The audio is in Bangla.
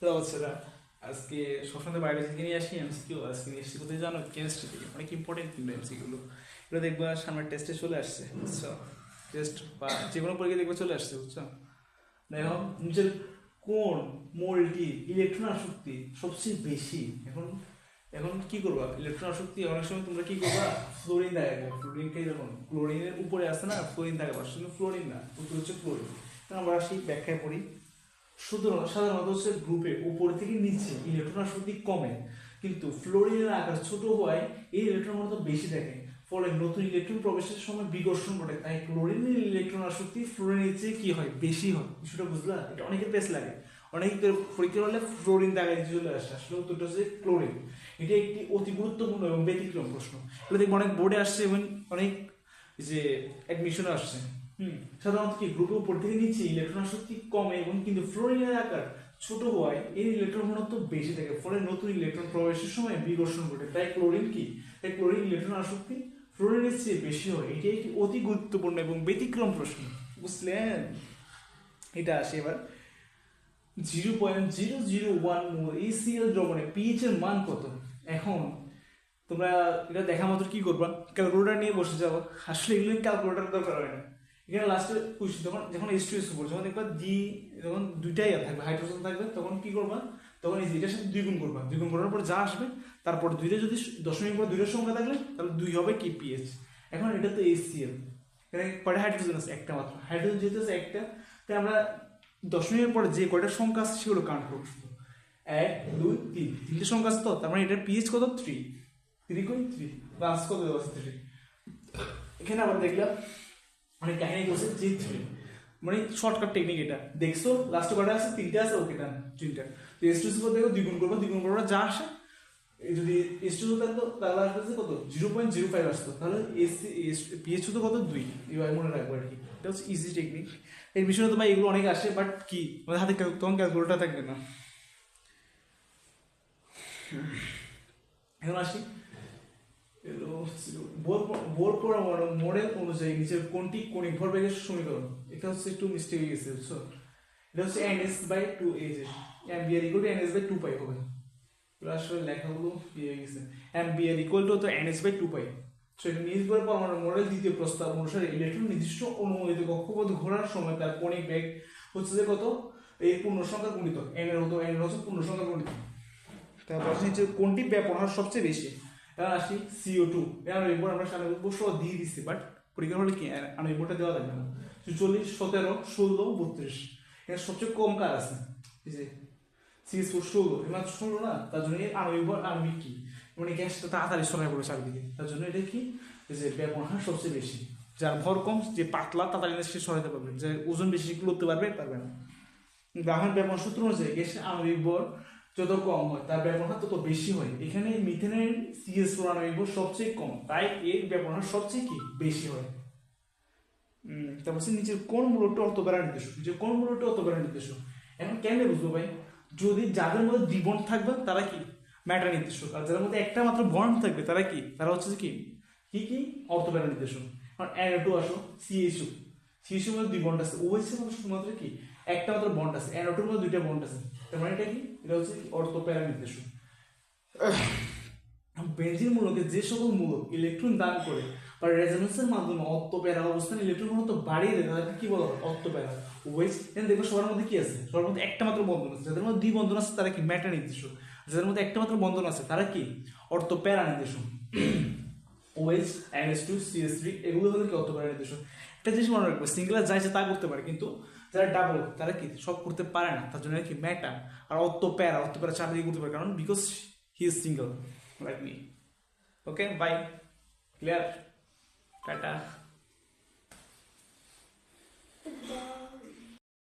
তো বাচ্চারা আজকে সবসময় বাইরে থেকে নিয়ে আসি এমসিকিউ আজকে নিয়ে এসেছি কোথায় জানো? কেমিস্ট্রি থেকে। অনেক ইম্পর্টেন্ট কিন্তু এমসিকিউগুলো এগুলো দেখবা সামনের টেস্টে চলে আসছে, বুঝছ? টেস্ট বা যে কোনো পরীক্ষা দেখবে চলে আসছে, বুঝছ? দেখো নিচের কোন মোলটি ইলেকট্রন আসক্তি সবচেয়ে বেশি। এখন এখন কি করবা? ইলেকট্রন আসক্তি, অনেক সময় তোমরা কি করবা? ফ্লোরিন দেখাবে। ফ্লোরিনকে যখন ক্লোরিনের উপরে আসে না ফ্লোরিন দেখাবা। শুধু ফ্লোরিন না, উত্তর হচ্ছে ক্লোরিন আমরা সেই ব্যাখ্যায় পড়ি। সুতরাং সাধারণত হচ্ছে গ্রুপে উপর থেকে নিচে ইলেকট্রন আসক্তি কমে। কিন্তু ফ্লোরিনের আকার ছোট হওয়ায় এই ইলেকট্রন মতো বেশি থাকে। ফলে নতুন ইলেকট্রন প্রবেশের সময় বিকর্ষণ ঘটে। তাই ক্লোরিনের ইলেকট্রন আসক্তি ফ্লোরিনের চেয়ে কি হয়? বেশি হয়। বিষয়টা বুঝলা? এটা অনেকের বেশ লাগে। অনেকের পরীক্ষা হলে ফ্লোরিন দাগাই চলে আসে। আসলে উত্তরটা হচ্ছে ক্লোরিন এটি একটি অতি গুরুত্বপূর্ণ এবং ব্যতিক্রম প্রশ্ন। এগুলো দেখব অনেক বোর্ডে আসছে এবং অনেক যে অ্যাডমিশনে আসছে। সাধারণত কি গ্রুপের উপর থেকে নিচে ইলেকট্রন আসক্তি কমে এবং কিন্তু ফ্লোরিনের আকার ছোট হওয়ায় এর ইলেকট্রন ঘনত্ব বেশি থাকে, ফলে নতুন ইলেকট্রন প্রবেশের সময় বিকর্ষণ ঘটে। তাই ক্লোরিন কি? তাই ক্লোরিন ইলেকট্রন আসক্তি ফ্লোরিনের চেয়ে বেশি হয়। এটি একটি অতি গুরুত্বপূর্ণ এবং ব্যতিক্রম প্রশ্ন। বুঝলেন? এটা আসে এবার। Zero point zero zero one ACL দ্রবণে পিএইচ এর মান কত? এখন তোমরা এটা দেখা মাত্র কি করবা? ক্যালকুলেটার নিয়ে বসে যাব আসলে এগুলো ক্যালকুলেটার দরকার হয় না। এখানে লাস্টে কুইশন যখন যখন এস টু এস উপর যখন দেখবা দি যখন দুইটাই থাকবে হাইড্রোজেন থাকবে, তখন কি করবা? তখন এই এটার সাথে দুই গুণ করবা। দুই গুণ করার পর যা আসবে, তারপর দুইটা যদি দশমিক পর দুইটার সংখ্যা থাকলে, তাহলে দুই হবে কি? পিএইচ এখন এটা তো এসিএল এখানে কয়টা হাইড্রোজেন আছে? একটা মাত্র। হাইড্রোজেন যেহেতু আছে একটা, তাই আমরা দশমিকের পরে যে কয়টা সংখ্যা আছে সেগুলো কাউন্ট করব। শুধু এক, দুই, তিন। তিনটে সংখ্যা আছে তো? তার মানে এটার পিএইচ কত? থ্রি থ্রি কই? থ্রি প্লাস কত থ্রি এখানে আবার দেখলাম অনেক কাহিনী করছে যে থ্রি মানে শর্টকাট টেকনিক এটা। দেখছ? লাস্টে কটা আছে? তিনটে আছে? ওকে ডান তিনটা। তো এস টু সুপার দেখো, দ্বিগুণ করব দ্বিগুণ করব, যা আসে। যদি এস টু থাকতো তাহলে আসবে কত? জিরো পয়েন্ট জিরো ফাইভ আসতো। তাহলে এস পিএস টু তো কত? দুই। এবার মনে রাখব আর কি। এটা হচ্ছে ইজি টেকনিক এর বিষয়ে তো ভাই এগুলো অনেক আসে বাট কি? আমাদের হাতে তখন ক্যালকুলেটার থাকবে না। এখন আসি। বোর পরমাণু মডেল অনুযায়ী নিচের কোনটি কণিক ভরবেগের সমীকরণ? এটা হচ্ছে একটু মিস্টেক হয়ে গেছে বুঝছ? এটা হচ্ছে N S by two H B R equal to N S by two pi হবে আসলে লেখাগুলো হয়ে গেছে? আর ইকুয়াল টু তো N S by two pi so এটা নিজ বোর পরমাণু মডেল দ্বিতীয় প্রস্তাব অনুসারে ইলেকট্রন নির্দিষ্ট অনুমোদিত কক্ষপথ ঘোরার সময় তার কণিক বেগ হচ্ছে যে কত? এই পূর্ণ সংখ্যা গুণিত এন এর হতো এন এর হচ্ছে পূর্ণ সংখ্যা গুণিত তারপর হচ্ছে কোনটি ব্যবহার সবচেয়ে বেশি? এবার আসি সিও টু আণবিক আমরা আণবিক সহ দিয়ে দিচ্ছি বাট পরীক্ষা হলে কি বোর্ডটা দেওয়া থাকবে না। চল্লিশ সতেরো, ষোলো, বত্রিশ। এর সবচেয়ে কম কার আছে? এই যে সিএস ফোর ষোলো। এবার ষোলো না, তার জন্য এই আণবিক আণবিক কি মানে গ্যাসটা তাড়াতাড়ি সরাই পড়ে চারদিকে। তার জন্য এটা কি? যে ব্যবহার সবচেয়ে বেশি। যার ভর কম, যে পাতলা, তাড়াতাড়ি সে সরাইতে পারবে। যে ওজন বেশি করতে পারবে? পারবে না। গ্রাহক ব্যবহার সূত্র অনুযায়ী গ্যাসের আণবিক ভর যত কম হয়, তার ব্যবহার তত বেশি হয়। এখানে মিথেনের সিএস আণবিক সবচেয়ে কম, তাই এর ব্যবহার সবচেয়ে কি? বেশি হয়। তারপর হচ্ছে নিচের কোন মূলকটা অর্থবেড়া নির্দেশক? নিচের কোন মূলকটা অর্থবেড়া নির্দেশক? এখন কেন বুঝব ভাই? যদি যাদের মধ্যে দ্বিবন্ড থাকবে, তারা কি? ম্যাটার নির্দেশক। আর যাদের মধ্যে একটা মাত্র বন্ড থাকবে, তারা কি? তারা হচ্ছে কি? কি কি? অর্থবেড়া নির্দেশক। কারণ অ্যানোটু আসো সিএসু সিএসুর মধ্যে দুই বন্ড আছে ও হচ্ছে মানে শুধুমাত্র কি? একটা মাত্র বন্ড আছে অ্যানোটুর মধ্যে দুইটা বন্ড আছে। তার মানে এটা কি? এটা হচ্ছে অর্থপ্যারা নির্দেশক। বেঞ্জিন মূলকে যে সকল মূলক ইলেকট্রন দান করে বা রেজোনেন্সের মাধ্যমে অত্তপ্যারা অবস্থান ইলেকট্রন ঘনত্ব বাড়িয়ে দেয়, তাদেরকে কি বলা হয়? অত্তপ্যারা ওয়েজ দেন দেখব সবার মধ্যে কি আছে? সবার মধ্যে একটা মাত্র বন্ধন আছে। যাদের মধ্যে দুই বন্ধন আছে, তারা কি? ম্যাটার নির্দেশক। যাদের মধ্যে একটা মাত্র বন্ধন আছে, তারা কি? অর্থপ্যারা নির্দেশক। OS NS two CS three এগুলো হলো কি অর্থপ্যারা নির্দেশক? একটা জিনিস মনে রাখবে সিঙ্গেলার যা তা করতে পারে, কিন্তু যারা ডাবল তারা কি সব করতে পারে না, তার জন্য কি ম্যাটার আর অর্থ প্যারা অর্থপ্যারা চাপ চারদিকে করতে পারে, কারণ because he is single like me okay bye clear Tata.